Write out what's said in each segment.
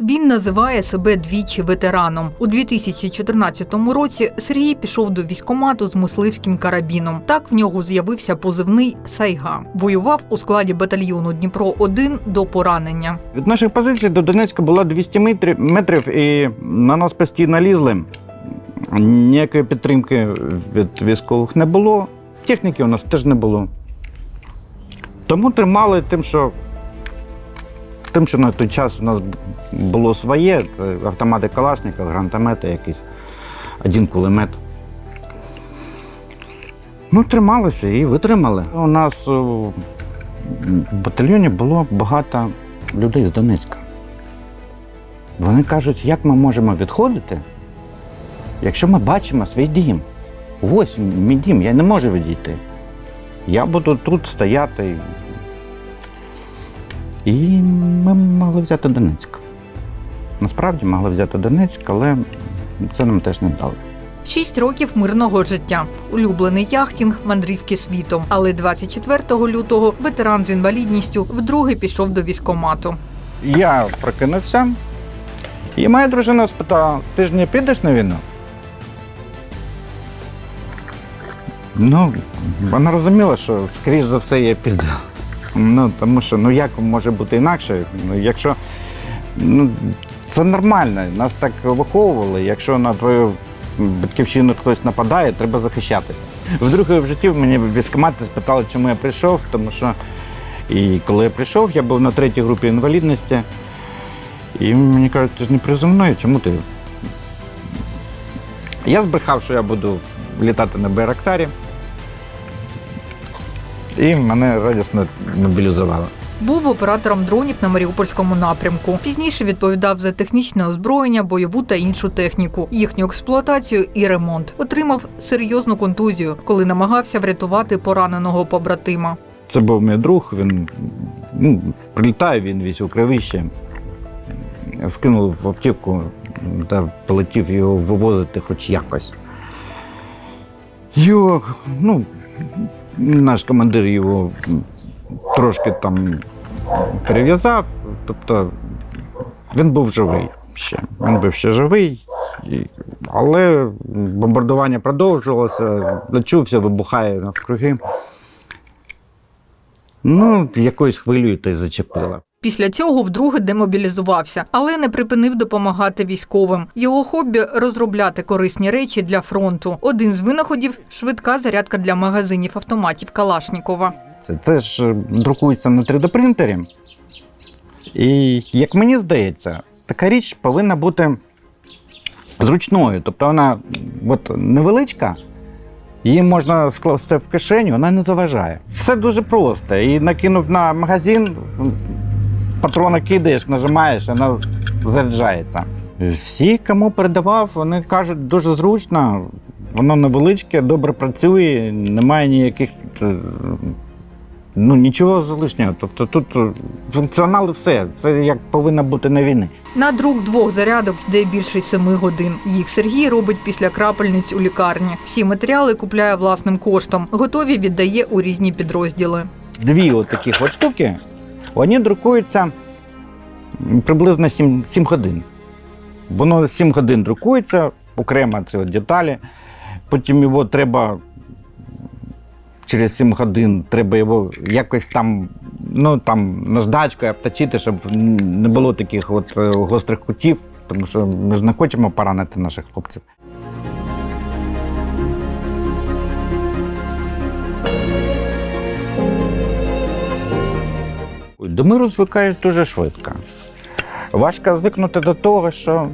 Він називає себе двічі ветераном. У 2014 році Сергій пішов до військкомату з мисливським карабіном. Так в нього з'явився позивний Сайга. Воював у складі батальйону Дніпро 1 до поранення. Від наших позицій до Донецька було 200 метрів, метрів і на нас постійно лізли. Ніякої підтримки від військових не було. Техніки у нас теж не було. Тому тримали тим, що, тим, що на той час у нас було своє, автомати Калашникова, гранатомети якісь, один кулемет. Ну, трималися і витримали. У нас у батальйоні було багато людей з Донецька. Вони кажуть, як ми можемо відходити, якщо ми бачимо свій дім. Ось мій дім, я не можу відійти. Я буду тут стояти. І ми могли взяти Донецьк. Насправді могли взяти Донецьк, але це нам теж не дали. Шість років мирного життя, улюблений яхтінг, мандрівки світом. Але 24 лютого ветеран з інвалідністю вдруге пішов до військкомату. Я прокинувся, і моя дружина спитала: ти ж не підеш на війну? Ну, вона розуміла, що скоріш за все я піду. Ну, тому що ну як може бути інакше? Ну, якщо ну, це нормально, нас так виховували. Якщо на твою батьківщину хтось нападає, треба захищатися. Вдруге в житті мені військкомати спитали, чому я прийшов, тому що і коли я прийшов, я був на третій групі інвалідності. І мені кажуть, ти ж не призовний, чому ти? Я збрехав, що я буду літати на Байрактарі. І мене радісно мобілізували. Був оператором дронів на Маріупольському напрямку. Пізніше відповідав за технічне озброєння, бойову та іншу техніку, їхню експлуатацію і ремонт. Отримав серйозну контузію, коли намагався врятувати пораненого побратима. Це був мій друг, він ну, прилітає, він весь у кривище. Вкинув в автівку та полетів його вивозити хоч якось. Його, ну, наш командир його трошки там перев'язав, тобто він був живий ще. Він був ще живий, але бомбардування продовжувалося, чувся, вибухає навкруги. Ну, якоюсь хвилею та й зачепила. Після цього вдруге демобілізувався, але не припинив допомагати військовим. Його хобі розробляти корисні речі для фронту. Один з винаходів швидка зарядка для магазинів автоматів Калашнікова. Це, це ж е, друкується на 3D-принтері. І як мені здається, така річ повинна бути зручною. Тобто вона от, невеличка, її можна скласти в кишеню, вона не заважає. Все дуже просто. І накинув на магазин, патрони кидаєш, нажимаєш, вона заряджається. Всі, кому передавав, вони кажуть, дуже зручно, воно невеличке, добре працює, немає ніяких. е, Ну, нічого лишнього. Тобто тут е, функціонал і все. Це як повинно бути на війні. На друк двох зарядок йде більше семи годин. Їх Сергій робить після крапельниць у лікарні. Всі матеріали купляє власним коштом. Готові віддає у різні підрозділи. Дві от таких от штуки, вони друкуються приблизно 7, 7 годин. Воно 7 годин друкується, окремо ці деталі. Потім його треба через 7 годин треба його якось там, ну там наждачкою обточити, щоб не було таких от е, гострих кутів, тому що ми ж не хочемо поранити наших хлопців. До миру звикаєш дуже швидко. Важко звикнути до того, що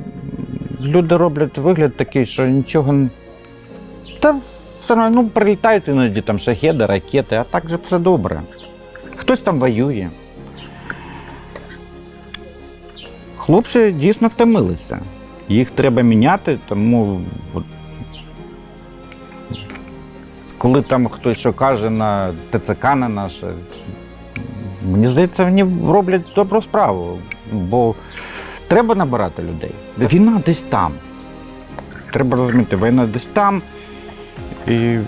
люди роблять вигляд такий, що нічого. Та все одно ну, прилітають іноді там шахеди, ракети, а так же все добре. Хтось там воює. Хлопці дійсно втомилися. Їх треба міняти, тому коли там хтось що каже на ТЦК на наше, Мені здається, вони роблять добру справу, бо треба набирати людей. Війна десь там. Треба розуміти, війна десь там. І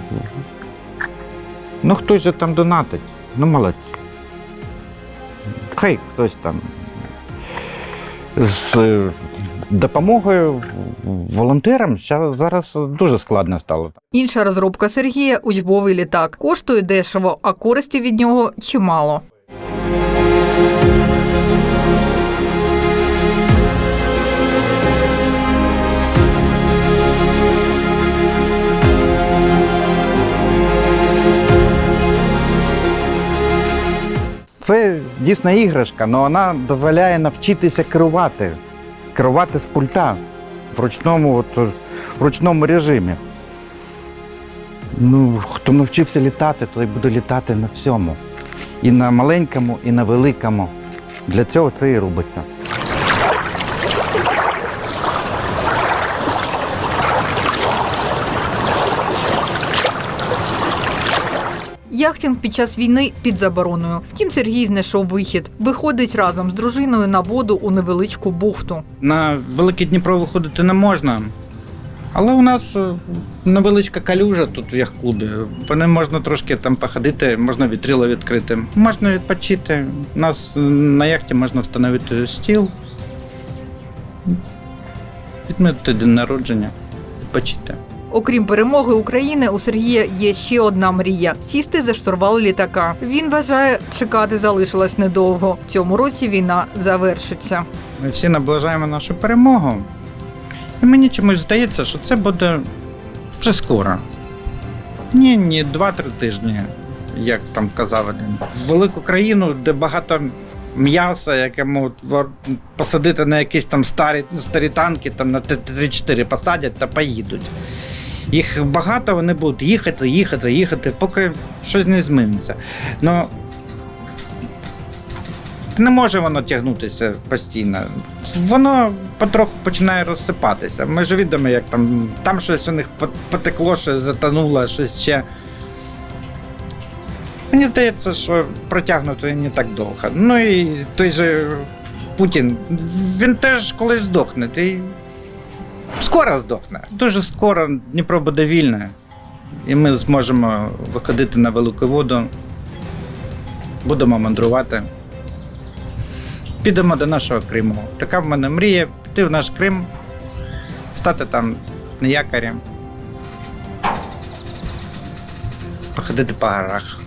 ну хтось же там донатить. Ну молодці. Хай хтось там з е, допомогою волонтерам зараз дуже складно стало. Інша розробка Сергія учбовий літак. Коштує дешево, а користі від нього чимало. Це дійсно іграшка, але вона дозволяє навчитися керувати. Керувати з пульта в ручному, от, в ручному режимі. Ну, хто навчився літати, той буде літати на всьому. І на маленькому, і на великому. Для цього це і робиться. Яхтинг під час війни під забороною. Втім, Сергій знайшов вихід. Виходить разом з дружиною на воду у невеличку бухту. На Велике Дніпро виходити не можна. Але у нас е, невеличка калюжа тут в яхт-клубі. По ним можна трошки там походити, можна вітрило відкрити, можна відпочити. У нас е, на яхті можна встановити стіл, відмітити день народження, відпочити. Окрім перемоги України, у Сергія є ще одна мрія сісти за штурвал літака. Він вважає, чекати залишилось недовго. В цьому році війна завершиться. Ми всі наближаємо нашу перемогу. І мені чомусь здається, що це буде вже скоро. Ні, ні, два-три тижні, як там казав один. Велику країну, де багато м'яса, яке можуть посадити на якісь там старі, старі танки, там на Т-34 посадять та поїдуть. Їх багато, вони будуть їхати, їхати, їхати, поки щось не зміниться. Ну, не може воно тягнутися постійно. Воно потроху починає розсипатися. Ми ж відомо, як там, там щось у них потекло, щось затонуло, щось ще. Мені здається, що протягнути не так довго. Ну і той же Путін, він теж колись здохне. Ти скоро здохне. Дуже скоро Дніпро буде вільне, і ми зможемо виходити на велику воду, будемо мандрувати підемо до нашого Криму. Така в мене мрія піти в наш Крим, стати там на якорі, походити по горах.